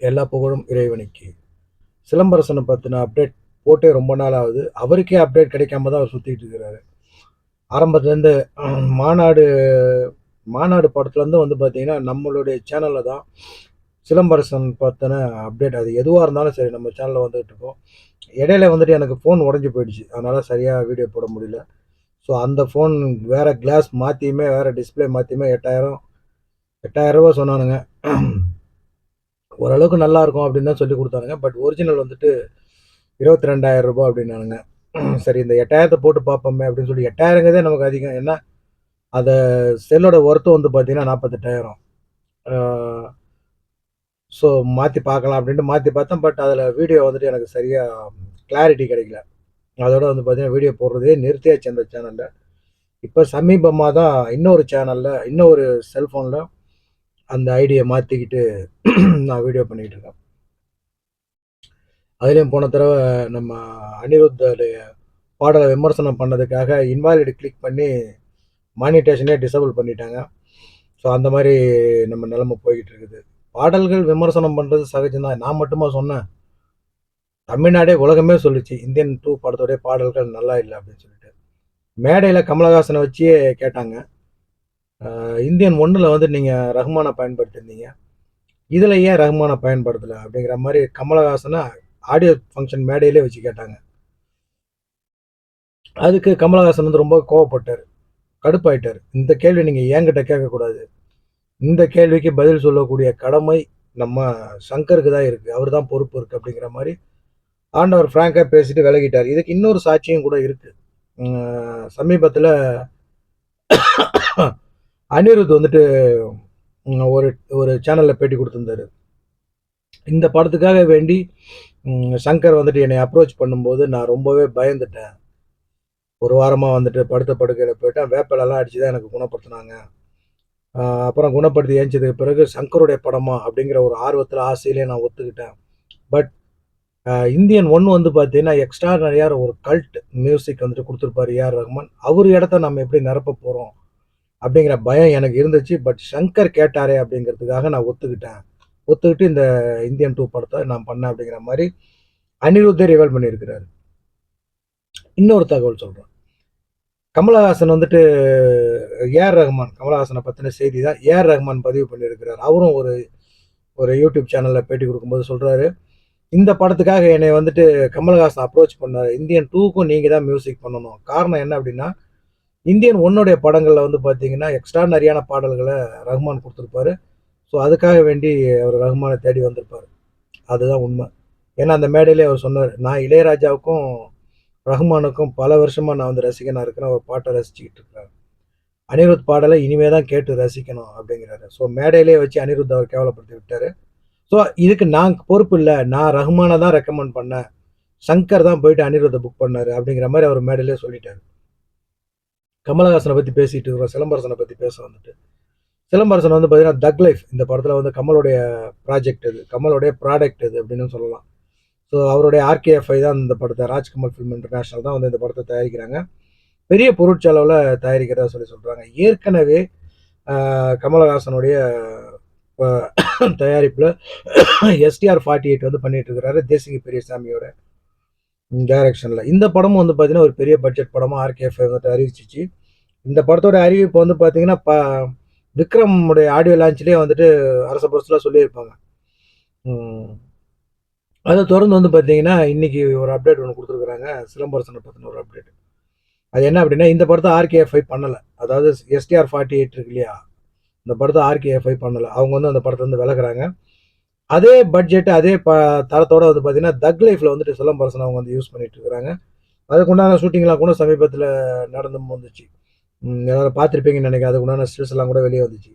எல்லா புகழும் இறைவனுக்கு. சிலம்பரசனை பற்றின அப்டேட் போட்டே ரொம்ப நாள் ஆகுது. அவருக்கே அப்டேட் கிடைக்காம தான் அவர் சுற்றிட்டு இருக்கிறாரு. ஆரம்பத்துலேருந்து மாநாடு மாநாடு படத்துலேருந்து வந்து பார்த்தீங்கன்னா நம்மளுடைய சேனலில் தான் சிலம்பரசன் பற்றின அப்டேட் அது எதுவாக இருந்தாலும் சரி நம்ம சேனலில் வந்துகிட்டு இருக்கோம். இடையில வந்துட்டு எனக்கு ஃபோன் உடஞ்சி போயிடுச்சு. அதனால் சரியாக வீடியோ போட முடியல. ஸோ அந்த ஃபோன் வேறு கிளாஸ் மாற்றியுமே வேறு டிஸ்பிளே மாற்றியுமே எட்டாயிரம் எட்டாயிரம் சொன்னானுங்க. ஓரளவுக்கு நல்லா இருக்கும் அப்படின்னு தான் சொல்லி கொடுத்தானுங்க. பட் ஒரிஜினல் வந்துட்டு இருபத்தி ரெண்டாயிரம் ரூபாய் அப்படின்னானுங்க. சரி இந்த எட்டாயிரத்தை போட்டு பார்ப்போமே அப்படின்னு சொல்லி எட்டாயிரங்கிறதே நமக்கு அதிகம். ஏன்னா அதை செல்லோட ஒர்த்து வந்து பார்த்தீங்கன்னா நாற்பத்தெட்டாயிரம். ஸோ மாற்றி பார்க்கலாம் அப்படின்ட்டு மாற்றி பார்த்தேன். பட் அதில் வீடியோ வந்துட்டு எனக்கு சரியாக கிளாரிட்டி கிடைக்கல. அதோட வந்து பார்த்தீங்கன்னா வீடியோ போடுறதே நிறுத்தியாச்சு அந்த சேனலில் இப்போ சமீபமாக தான் இன்னொரு சேனலில் இன்னொரு செல்ஃபோனில் அந்த ஐடியை மாற்றிக்கிட்டு நான் வீடியோ பண்ணிக்கிட்டு இருக்கேன் அதுலேயும் போன தடவை நம்ம அனிருத்தோடைய பாடலை விமர்சனம் பண்ணதுக்காக இன்வாலிட் கிளிக் பண்ணி மானிட்டேஷனே டிசபிள் பண்ணிட்டாங்க. ஸோ அந்த மாதிரி நம்ம நிலமை போய்கிட்டு இருக்குது பாடல்கள் விமர்சனம் பண்ணுறது சகஜம்தான். நான் மட்டுமா சொன்னேன். தமிழ்நாடே உலகமே சொல்லிச்சு இந்தியன் டூ படத்தோடைய பாடல்கள் நல்லா இல்லை அப்படின்னு சொல்லிட்டு. மேடையில் கமலஹாசனை வச்சே கேட்டாங்க. இந்தியன் ஒன்றில் வந்து நீங்கள் ரஹ்மானை பயன்படுத்தியிருந்தீங்க இதில் ஏன் ரஹ்மானை பயன்படுத்தலை அப்படிங்கிற மாதிரி கமலஹாசனை ஆடியோ ஃபங்க்ஷன் மேடையிலே வச்சு கேட்டாங்க. அதுக்கு கமலஹாசன் வந்து ரொம்ப கோவப்பட்டார். கடுப்பாயிட்டார். இந்த கேள்வி நீங்கள் என்கிட்ட கேட்கக்கூடாது. இந்த கேள்விக்கு பதில் சொல்லக்கூடிய கடமை நம்ம சங்கருக்கு தான் இருக்குது அவர் தான் பொறுப்பு இருக்குது அப்படிங்கிற மாதிரி ஆண்டவர் ஃப்ராங்காக பேசிட்டு விலகிட்டார். இதுக்கு இன்னொரு சாட்சியும் கூட இருக்குது சமீபத்தில் அனிருத் வந்துட்டு ஒரு ஒரு சேனலில் பேட்டி கொடுத்துருந்தாரு. இந்த படத்துக்காக வேண்டி சங்கர் வந்துட்டு என்னை அப்ரோச் பண்ணும்போது நான் ரொம்பவே பயந்துட்டேன். ஒரு வாரமாக வந்துட்டு படுத்த படுக்கையில் போயிட்டேன். வேப்பிலெல்லாம் அடித்து தான் எனக்கு குணப்படுத்தினாங்க. அப்புறம் குணப்படுத்தி ஏஞ்சதுக்கு பிறகு சங்கருடைய படமா அப்படிங்கிற ஒரு ஆர்வத்தில் ஆசையிலே நான் ஒத்துக்கிட்டேன். பட் இந்தியன் ஒன் வந்து பார்த்தீங்கன்னா எக்ஸ்ட்ரா நிறையா ஒரு கல்ட் மியூசிக் வந்துட்டு கொடுத்துருப்பாரு ஏஆர் ரஹ்மான் அவர் இடத்த நம்ம எப்படி நிரப்ப போகிறோம் அப்படிங்கிற பயம் எனக்கு இருந்துச்சு. பட் சங்கர் கேட்டாரே அப்படிங்கிறதுக்காக நான் ஒத்துக்கிட்டேன். ஒத்துக்கிட்டு இந்த இந்தியன் டூ படத்தை நான் பண்ணேன் அப்படிங்கிற மாதிரி அனிருத்தே ரிவல் பண்ணியிருக்கிறாரு. இன்னொரு தகவல் சொல்கிறேன் கமலஹாசன் வந்துட்டு ஏஆர் ரஹ்மான் கமலஹாசனை பற்றின செய்தி தான் ஏஆர் ரஹ்மான் பதிவு பண்ணியிருக்கிறார். அவரும் ஒரு ஒரு யூடியூப் சேனலில் பேட்டி கொடுக்கும்போது சொல்கிறாரு இந்த படத்துக்காக என்னை வந்துட்டு கமலஹாசன் அப்ரோச் பண்ணார். இந்தியன் டூக்கும் நீங்கள் தான் மியூசிக் பண்ணணும். காரணம் என்ன அப்படின்னா இந்தியன் ஒன்னுடைய படங்களில் வந்து பார்த்தீங்கன்னா எக்ஸ்ட்ரானரியான பாடல்களை ரஹ்மான் கொடுத்துருப்பாரு. ஸோ அதுக்காக வேண்டி அவர் ரஹ்மானை தேடி வந்திருப்பார். அதுதான் உண்மை. ஏன்னா அந்த மேடையிலே அவர் சொன்னார் நான் இளையராஜாவுக்கும் ரஹ்மானுக்கும் பல வருஷமாக நான் வந்து ரசிகனாக இருக்கிறேன். ஒரு பாட்டை ரசிச்சுக்கிட்டு இருக்கிறேன் அனிருத் பாடலை இனிமே தான் கேட்டு ரசிக்கணும் அப்படிங்கிறாரு. ஸோ மேடையிலே வச்சு அனிருத் அவர் கேவலப்படுத்தி விட்டார். ஸோ இதுக்கு நான் பொறுப்பு இல்லை. நான் ரஹ்மானை தான் ரெக்கமெண்ட் பண்ணேன். சங்கர் தான் போயிட்டு அனிருத்தை புக் பண்ணாரு அப்படிங்கிற மாதிரி அவர் மேடையிலே சொல்லிட்டாரு. கமலஹாசனை பற்றி பேசிட்டு இருக்கிறோம் சிலம்பரசனை பற்றி பேச வந்துட்டு. சிலம்பரசன் வந்து பார்த்தீங்கன்னா தக் லைஃப் இந்த படத்தில் வந்து கமலுடைய ப்ராஜெக்ட் இது கமலுடைய ப்ராடக்ட் இது அப்படின்னு சொல்லலாம். ஸோ அவருடைய ஆர்கேஎஃப்ஐ தான் இந்த படத்தை ராஜ்கமல் ஃபிலிம் இன்டர்நேஷனல் தான் வந்து இந்த படத்தை தயாரிக்கிறாங்க. பெரிய பொருட்செலவில் தயாரிக்கிறதா சொல்லி சொல்கிறாங்க ஏற்கனவே கமலஹாசனுடைய தயாரிப்பில் எஸ்டிஆர் ஃபார்ட்டி எயிட் வந்து பண்ணிகிட்டு இருக்கிறாரு தேசிக பெரியசாமியோட. டைரக்ஷனில் இந்த படமும் வந்து பார்த்தீங்கன்னா ஒரு பெரிய பட்ஜெட் படமாக ஆர்கேஎஃப் வந்துட்டு அறிவிச்சிச்சு. இந்த படத்தோட அறிவிப்பு வந்து பார்த்தீங்கன்னா ப விக்ரமுடைய ஆடியோ லான்ச்லேயே வந்துட்டு அரச பரத்தில் சொல்லியிருப்பாங்க. அதை தொடர்ந்து வந்து பார்த்தீங்கன்னா இன்னைக்கு ஒரு அப்டேட் ஒன்று கொடுத்துருக்குறாங்க. சிலம்பரசனை பற்றின ஒரு அப்டேட் அது என்ன அப்படின்னா இந்த படத்தை ஆர்கேஎஃப்ஐ பண்ணலை. அதாவது எஸ்டிஆர் ஃபார்ட்டி எயிட் இருக்கு இல்லையா? இந்த படத்தை ஆர்கேஎஃப்ஐ பண்ணலை. அவங்க வந்து அந்த படத்தை வந்து விளக்குறாங்க அதே பட்ஜெட் அதே ப தரத்தோடு வந்து பார்த்தீங்கன்னா தக் லைஃப்பில் வந்துட்டு சிலம்பரசன் அவங்க வந்து யூஸ் பண்ணிகிட்டு இருக்கிறாங்க அதுக்குண்டான ஷூட்டிங்லாம் கூட சமீபத்தில் நடந்து வந்துச்சு உம் எல்லாரும் பார்த்துருப்பீங்கன்னு நினைக்கிறேன். அதுக்குண்டான ஸ்டில்ஸ் எல்லாம் கூட வெளியே வந்துச்சு.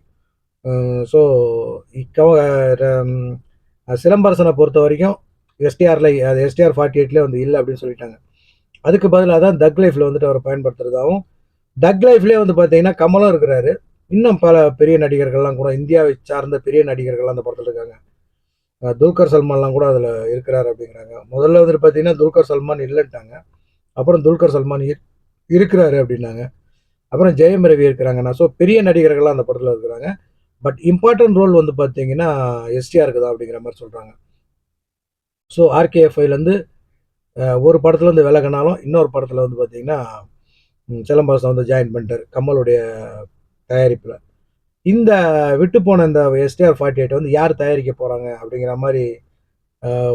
ஸோ சிலம்பரசனை பொறுத்த வரைக்கும் எஸ்டிஆரில் அது எஸ்டிஆர் ஃபார்ட்டி எயிட்லேயே வந்து இல்லை அப்படின்னு சொல்லிட்டாங்க. அதுக்கு பதிலாக தான் தக் லைஃப்பில் வந்துட்டு அவர் பயன்படுத்துறதாகவும் தக் லைஃப்லேயே வந்து பார்த்தீங்கன்னா கமலும் இருக்கிறாரு. இன்னும் பல பெரிய நடிகர்கள்லாம் கூட இந்தியாவை சார்ந்த பெரிய நடிகர்கள்லாம் அந்த படத்தில் இருக்காங்க. துல்கர் சல்மான்லாம் கூட அதில் இருக்கிறார் அப்படிங்கிறாங்க. முதல்ல வந்துட்டு பார்த்தீங்கன்னா துல்கர் சல்மான் இல்லைன்ட்டாங்க. அப்புறம் துல்கர் சல்மான் இரு- இருக்கிறாரு அப்படின்னாங்க. அப்புறம் ஜெயம் ரவி இருக்கிறாங்க. நான் ஸோ பெரிய நடிகர்கள்லாம் அந்த படத்தில் இருக்கிறாங்க. பட் இம்பார்ட்டன்ட் ரோல் வந்து பார்த்தீங்கன்னா எஸ்டிஆருக்கு தான் அப்படிங்கிற மாதிரி சொல்கிறாங்க ஸோ ஆர்கேஎஃப்ஐலேருந்து ஒரு படத்தில் இருந்து விலகினாலும் இன்னொரு படத்தில் வந்து பார்த்தீங்கன்னா சிலம்பரசன் வந்து ஜாயின் பண்ணிட்டார். கமலுடைய தயாரிப்பில். இந்த விட்டு போன இந்த எஸ்டிஆர் ஃபார்ட்டி எயிட் வந்து யார் தயாரிக்க போகிறாங்க அப்படிங்கிற மாதிரி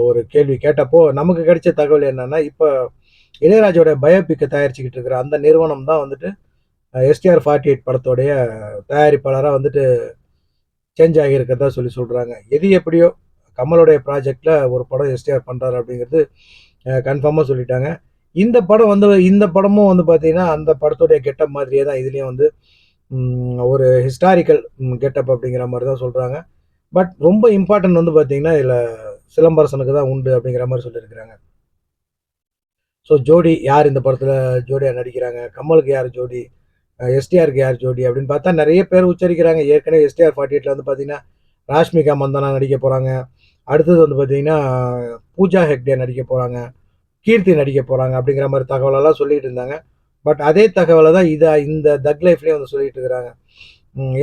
ஒரு கேள்வி கேட்டப்போ நமக்கு கிடைச்ச தகவல் என்னன்னா இப்போ இளையராஜோட பயோபிக்கை தயாரிச்சுக்கிட்டு இருக்கிற அந்த நிறுவனம் தான் வந்துட்டு எஸ்டிஆர் ஃபார்ட்டி எயிட் படத்தோடைய தயாரிப்பாளராக வந்துட்டு சேஞ்ச் ஆகியிருக்கிறதா சொல்லி சொல்கிறாங்க எது எப்படியோ கமலுடைய ப்ராஜெக்டில் ஒரு படம் எஸ்டிஆர் பண்ணுறாரு அப்படிங்கிறது கன்ஃபார்மாக சொல்லிட்டாங்க. இந்த படம் வந்து இந்த படமும் வந்து பார்த்தீங்கன்னா அந்த படத்துடைய கெட்டப் மாதிரியே தான் இதுலேயும் வந்து ஒரு ஹிஸ்டாரிக்கல் கெட்டப் அப்படிங்கிற மாதிரி தான் சொல்கிறாங்க பட் ரொம்ப இம்பார்ட்டன்ட் வந்து பார்த்தீங்கன்னா இதில் சிலம்பரசனுக்கு தான் உண்டு அப்படிங்கிற மாதிரி சொல்லியிருக்கிறாங்க. ஸோ ஜோடி யார் இந்த படத்தில் ஜோடியாக நடிக்கிறாங்க? கமலுக்கு யார் ஜோடி? எஸ்டிஆருக்கு யார் ஜோடி? அப்படின்னு பார்த்தா நிறைய பேர் உச்சரிக்கிறாங்க. ஏற்கனவே எஸ்டிஆர் ஃபார்ட்டி எயிட்டில் வந்து பார்த்தீங்கன்னா ராஷ்மிகா மந்தனா நடிக்க போகிறாங்க அடுத்தது வந்து பார்த்தீங்கன்னா பூஜா ஹெக்டே நடிக்க போகிறாங்க கீர்த்தி நடிக்க போகிறாங்க அப்படிங்கிற மாதிரி தகவலெல்லாம் சொல்லிகிட்டு இருந்தாங்க. பட் அதே தகவலை தான் இதை இந்த தக் லைஃப்லேயும் வந்து சொல்லிட்டு இருக்கிறாங்க.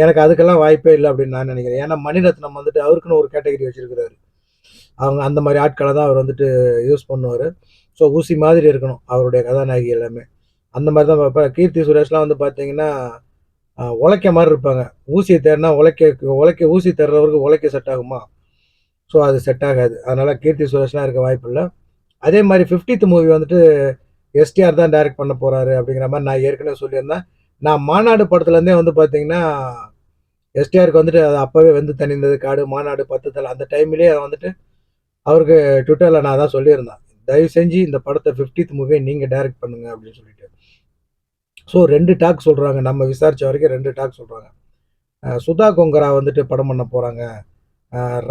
எனக்கு அதுக்கெல்லாம் வாய்ப்பே இல்லை அப்படின்னு நான் நினைக்கிறேன். ஏன்னா மணிரத்னம் வந்துட்டு அவருக்குன்னு ஒரு கேட்டகரி வச்சிருக்கிறாரு. அவங்க அந்த மாதிரி ஆட்களை தான் அவர் வந்துட்டு யூஸ் பண்ணுவார். ஸோ ஊசி மாதிரி இருக்கணும் அவருடைய கதாநாயகி எல்லாமே. அந்த மாதிரி தான் பார்ப்பேன். கீர்த்தி சுரேஷ்லாம் வந்து பார்த்தீங்கன்னா உழைக்க மாதிரி இருப்பாங்க. ஊசியை தேடினா உழைக்க உழைக்க ஊசி தேடுறவருக்கு உழைக்க செட் ஆகுமா? ஸோ அது செட் ஆகாது. அதனால் கீர்த்தி சுரேஷ்லாம் இருக்க வாய்ப்பு இல்லை. அதே மாதிரி ஃபிஃப்டித் மூவி வந்துட்டு எஸ்டிஆர் தான் டைரக்ட் பண்ண போகிறாரு அப்படிங்கிற மாதிரி நான் ஏற்கனவே சொல்லியிருந்தேன். நான் மாநாடு படத்துலேருந்தே வந்து பார்த்தீங்கன்னா எஸ்டிஆருக்கு வந்துட்டு அது அப்போவே வந்து தனிந்தது காடு மாநாடு பத்து தலை அந்த டைம்லேயே வந்துட்டு அவருக்கு ட்விட்டரில் நான் தான் சொல்லியிருந்தேன். தயவு செஞ்சு இந்த படத்தை ஃபிஃப்டித் மூவியை நீங்கள் டைரக்ட் பண்ணுங்க அப்படின்னு சொல்லிட்டு. ஸோ ரெண்டு டாக் சொல்கிறாங்க நம்ம விசாரித்த வரைக்கும் ரெண்டு டாக் சொல்கிறாங்க சுதா கொங்கரா வந்துட்டு படம் பண்ண போகிறாங்க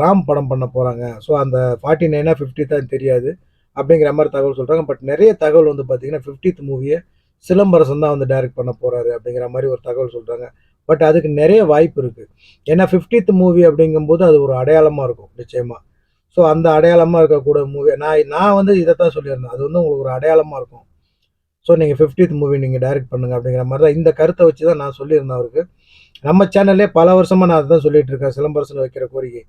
ராம் படம் பண்ண போகிறாங்க ஸோ அந்த ஃபார்ட்டி நைனா ஃபிஃப்டி தான் தெரியாது. அப்படிங்கிற மாதிரி தகவல் சொல்கிறாங்க பட் நிறைய தகவல் வந்து பார்த்தீங்கன்னா ஃபிஃப்டித் மூவியை சிலம்பரசன் தான் வந்து டைரக்ட் பண்ண போகிறாரு அப்படிங்கிற மாதிரி ஒரு தகவல் சொல்கிறாங்க பட் அதுக்கு நிறைய வாய்ப்பு இருக்குது ஏன்னா ஃபிஃப்டித் மூவி அப்படிங்கும்போது அது ஒரு அடையாளமாக இருக்கும் நிச்சயமாக ஸோ அந்த அடையாளமாக இருக்கக்கூட மூவி நான் நான் வந்து இதை தான் சொல்லியிருந்தேன். அது வந்து உங்களுக்கு ஒரு அடையாளமாக இருக்கும். ஸோ நீங்கள் ஃபிஃப்டித் மூவி நீங்கள் டைரக்ட் பண்ணுங்க அப்படிங்கிற மாதிரி தான் இந்த கருத்தை வச்சு தான் நான் சொல்லியிருந்தேன் அவருக்கு. நம்ம சேனல்லே பல வருஷமாக நான் அதை தான் சொல்லிகிட்டு இருக்கேன் சிலம்பரசன் வைக்கிற கோரிக்கை.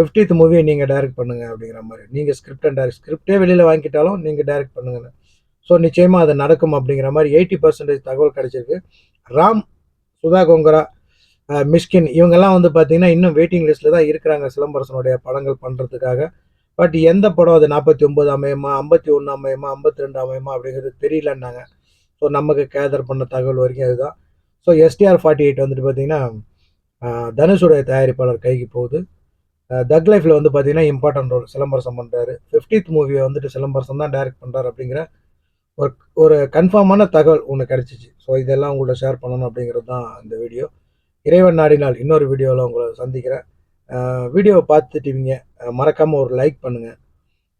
ஃபிஃப்டித் மூவியை நீங்கள் டைரக்ட் பண்ணுங்க அப்படிங்கிற மாதிரி. நீங்கள் ஸ்கிரிப்ட் அண்ட் டைரக்ட் ஸ்கிரிப்டே வெளியில் வாங்கிட்டாலும் நீங்கள் டைரக்ட் பண்ணுங்கன்னு ஸோ நிச்சயமாக அது நடக்கும் அப்படிங்கிற மாதிரி எயிட்டி பர்சன்டேஜ் தகவல் கிடச்சிருக்கு. ராம் சுதா கொங்கரா மிஷ்கின் இவங்கெல்லாம் வந்து பார்த்தீங்கன்னா இன்னும் வெயிட்டிங் லிஸ்ட்டில் தான் இருக்கிறாங்க சிலம்பரசனுடைய படங்கள் பண்ணுறதுக்காக பட் எந்த படம் அது? நாற்பத்தி ஒம்பது அமையுமா? ஐம்பத்தி ஒன்று அமையமா? ஐம்பத்தி ரெண்டு அமையமா? அப்படிங்கிறது தெரியலன்னாங்க. ஸோ நமக்கு கேதர் பண்ண தகவல் வரைக்கும் அதுதான். ஸோ எஸ்டிஆர் ஃபார்ட்டி எயிட் வந்துட்டு பார்த்தீங்கன்னா தனுஷுடைய தயாரிப்பாளர் கைக்கு போகுது. தக் லைஃப்பில் வந்து பார்த்தீங்கன்னா இம்பார்ட்டன்ட் ரோல் சிலம்பரசம் பண்ணுறாரு ஃபிஃப்டித் மூவியை வந்துட்டு சிலம்பரசம் தான் டைரக்ட் பண்ணுறாரு அப்படிங்கிற ஒரு ஒரு கன்ஃபார்மான தகவல் ஒன்று கிடச்சிச்சு. ஸோ இதெல்லாம் உங்கள்ட்ட ஷேர் பண்ணணும் அப்படிங்கிறது தான் இந்த வீடியோ இறைவன் நாடினால் இன்னொரு வீடியோவில் உங்களை சந்திக்கிறேன். வீடியோவை பார்த்துட்டீங்க. மறக்காமல் ஒரு லைக் பண்ணுங்கள்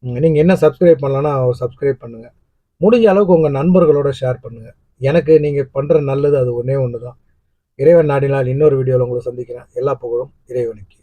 நீங்கள் என்ன சப்ஸ்கிரைப் பண்ணலன்னா சப்ஸ்கிரைப் பண்ணுங்கள் முடிஞ்ச அளவுக்கு உங்கள் நண்பர்களோட ஷேர் பண்ணுங்கள் எனக்கு நீங்கள் பண்ணுற நல்லது அது ஒன்றே ஒன்று தான் இறைவன் நாடினால் இன்னொரு வீடியோவில் உங்களை சந்திக்கிறேன். எல்லா புகழும் இறைவனுக்கு.